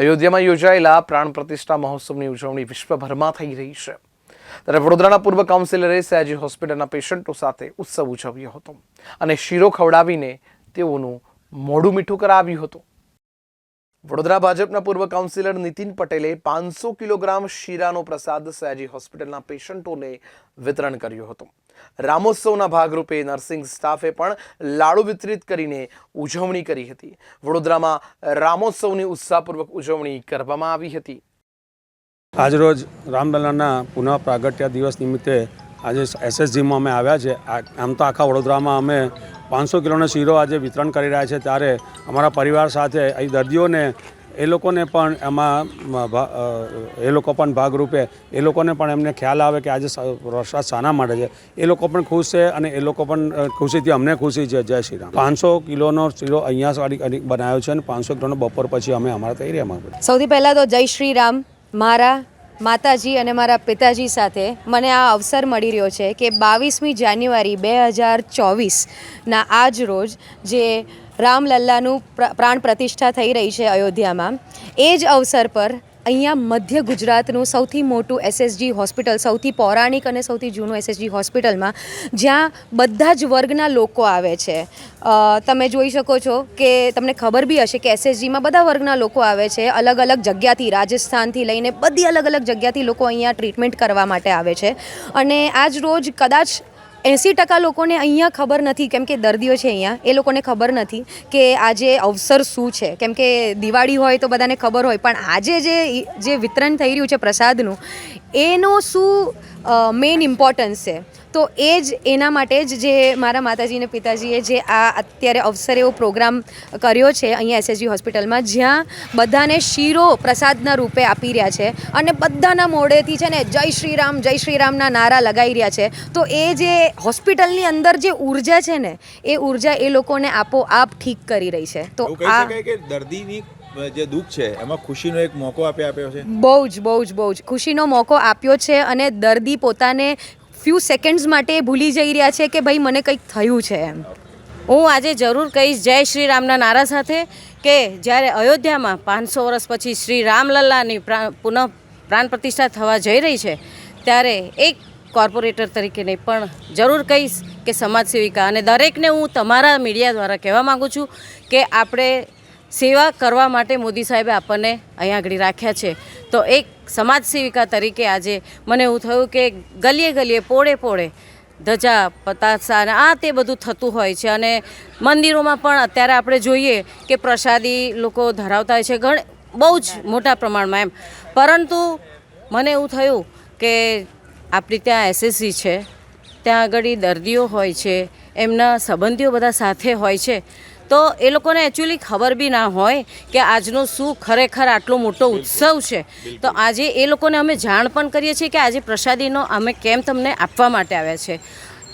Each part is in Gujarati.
અયોધ્યામાં યોજાયેલા પ્રાણ પ્રતિષ્ઠા મહોત્સવની ઉજવણી વિશ્વભરમાં થઈ રહી છે. ત્યારે વડોદરાના પૂર્વ કાઉન્સિલરે સયાજી હોસ્પિટલના પેશન્ટો સાથે ઉત્સવ ઉજવ્યો હતો અને શીરો ખવડાવીને તેઓનું મોઢું મીઠું કરાવ્યું હતું. વડોદરા ભાજપના પૂર્વ કાઉન્સિલર નીતિન પટેલે પાંચસો કિલોગ્રામ શીરાનો પ્રસાદ સયાજી હોસ્પિટલના પેશન્ટોને વિતરણ કર્યો હતો. રામોત્સવના ભાગરૂપે નર્સિંગ સ્ટાફે પણ લાડુ વિતરિત કરીને ઉજવણી કરી હતી. વડોદરામાં રામોત્સવની ઉત્સાહપૂર્વક ઉજવણી કરવામાં આવી હતી. આજરોજ રામલલાના પુનઃ પ્રાગટ્ય દિવસ નિમિત્તે આજે એસએસજીમાં અમે આવ્યા છે. આમ તો આખા વડોદરામાં અમે પાંચસો કિલોનો શીરો આજે વિતરણ કરી રહ્યા છે. ત્યારે અમારા પરિવાર સાથે અહીં દર્દીઓને એ લોકોને પણ એમાં એ લોકો પણ ભાગરૂપે, એ લોકોને પણ એમને ખ્યાલ આવે કે આજે વરસાદ શાના માટે છે. એ લોકો પણ ખુશ છે અને એ લોકો પણ ખુશીથી અમને ખુશી છે. જય શ્રી રામ. પાંચસો કિલોનો શીરો અહીંયા સાડી બનાવ્યો છે અને પાંચસો કિલોનો બપોર પછી અમે અમારા એરિયામાં સૌથી પહેલાં તો જય શ્રી રામ. મારા માતાજી અને મારા પિતાજી સાથે મને આ અવસર મળી રહ્યો છે કે બાવીસમી જાન્યુઆરી બે હજાર ચોવીસના આજ રોજ જે રામલલ્લાનું પ્ર- પ્રાણ પ્રતિષ્ઠા થઈ રહી છે અયોધ્યામાં. એ જ અવસર પર અહીંયા મધ્ય ગુજરાતનું સૌથી મોટું એસએસજી હોસ્પિટલ, સૌથી પૌરાણિક અને સૌથી જૂનું એસએસજી હોસ્પિટલમાં જ્યાં બધા જ વર્ગના લોકો આવે છે. તમે જોઈ શકો છો કે તમને ખબર બી હશે કે એસએસજીમાં બધા વર્ગના લોકો આવે છે. અલગ અલગ જગ્યાથી, રાજસ્થાનથી લઈને બધી અલગ અલગ જગ્યાથી લોકો અહીંયા ટ્રીટમેન્ટ કરવા માટે આવે છે. અને આજ રોજ કદાચ એંસી ટકા લોકોને અહીંયા ખબર નથી, કેમ કે દર્દીઓ છે અહીંયા, એ લોકોને ખબર નથી કે આજે અવસર શું છે. કેમ કે દિવાળી હોય તો બધાને ખબર હોય, પણ આજે જે જે વિતરણ થઈ રહ્યું છે પ્રસાદનું, એનો શું મેઇન ઇમ્પોર્ટન્સ છે? તો એ જ એના માટે જ જે મારા માતાજીને પિતાજીએ જે આ અત્યારે અવસર એવો પ્રોગ્રામ કર્યો છે અહીંયા એસએસજી હોસ્પિટલમાં જ્યાં બધાને શીરો પ્રસાદના રૂપે આપી રહ્યા છે અને બધાના મોઢેથી છે ને જય શ્રી રામ જય શ્રી રામના નારા લગાવી રહ્યા છે. તો એ જે હોસ્પિટલની અંદર જે ઊર્જા છે ને એ ઊર્જા એ લોકોને આપોઆપ ઠીક કરી રહી છે. તો આ દર્દીની જે દુઃખ છે એમાં ખુશીનો એક મોકો આપે આપ્યો છે? બહુ જ બહુ જ બહુ જ. ખુશીનો મોકો આપ્યો છે અને દર્દી પોતાને ફ્યુ સેકન્ડ્સ માટે ભૂલી જઈ રહ્યા છે કે ભાઈ મને કંઈક થયું છે એમ. હું આજે જરૂર કહીશ જય શ્રી રામના નારા સાથે કે જ્યારે અયોધ્યામાં પાંચસો વર્ષ પછી શ્રી રામલલ્લાની પુનઃ પ્રાણ પ્રતિષ્ઠા થવા જઈ રહી છે, ત્યારે એક કોર્પોરેટર તરીકે નહીં પણ જરૂર કહીશ કે સમાજ સેવિકા અને દરેકને હું તમારા મીડિયા દ્વારા કહેવા માગું છું કે આપણે સેવા કરવા માટે મોદી સાહેબે આપણને અહીંયા આગળ રાખ્યા છે. તો એક સમાજ સેવિકા તરીકે આજે મને એવું થયું કે ગલીએ ગલીએ, પોળે પોળે ધજા, પતાસા અને આ તે બધું થતું હોય છે. અને મંદિરોમાં પણ અત્યારે આપણે જોઈએ કે પ્રસાદી લોકો ધરાવતા હોય છે, ઘણ બહુ જ મોટા પ્રમાણમાં એમ. પરંતુ મને એવું થયું કે આપણી ત્યાં એસએસસી છે, ત્યાં આગળ દર્દીઓ હોય છે, એમના સંબંધીઓ બધા સાથે હોય છે. તો એ લોકોને એકચ્યુઅલી ખબર બી ના હોય કે આજનો શું ખરેખર આટલો મોટો ઉત્સવ છે. તો આજે એ લોકોને અમે જાણ પણ કરીએ છીએ કે આજે પ્રસાદીનો અમે કેમ તમને આપવા માટે આવ્યા છે.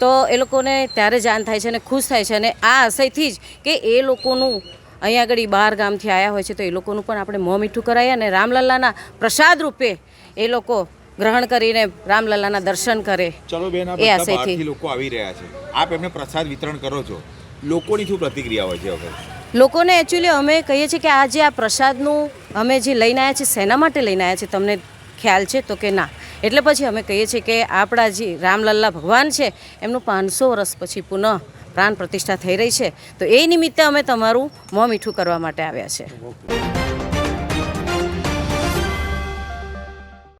તો એ લોકોને ત્યારે જાણ થાય છે અને ખુશ થાય છે અને આ આશયથી જ કે એ લોકોનું અહીંયા આગળ બહાર ગામથી આવ્યા હોય છે તો એ લોકોનું પણ આપણે મોં મીઠું કરાવીએ અને રામલલ્લાના પ્રસાદ રૂપે એ લોકો ગ્રહણ કરીને રામલલ્લાના દર્શન કરે ચલો બેન એ આશયથી. લોકો આવી રહ્યા છે. આપ એમને પ્રસાદ વિતરણ કરો છો. લોકોની શું પ્રતિક્રિયા હોય છે હવે? લોકોને એકચ્યુઅલી અમે કહીએ છીએ કે આ જે આ પ્રસાદનું અમે જે લઈને આવ્યા છીએ શેના માટે લઈને આવ્યા છીએ, તમને ખ્યાલ છે તો કે ના. એટલે પછી અમે કહીએ છીએ કે આપણા જે રામલલ્લા ભગવાન છે, એમનું પાંચસો વર્ષ પછી પુનઃ પ્રાણ પ્રતિષ્ઠા થઈ રહી છે. તો એ નિમિત્તે અમે તમારું મોં મીઠું કરવા માટે આવ્યા છે.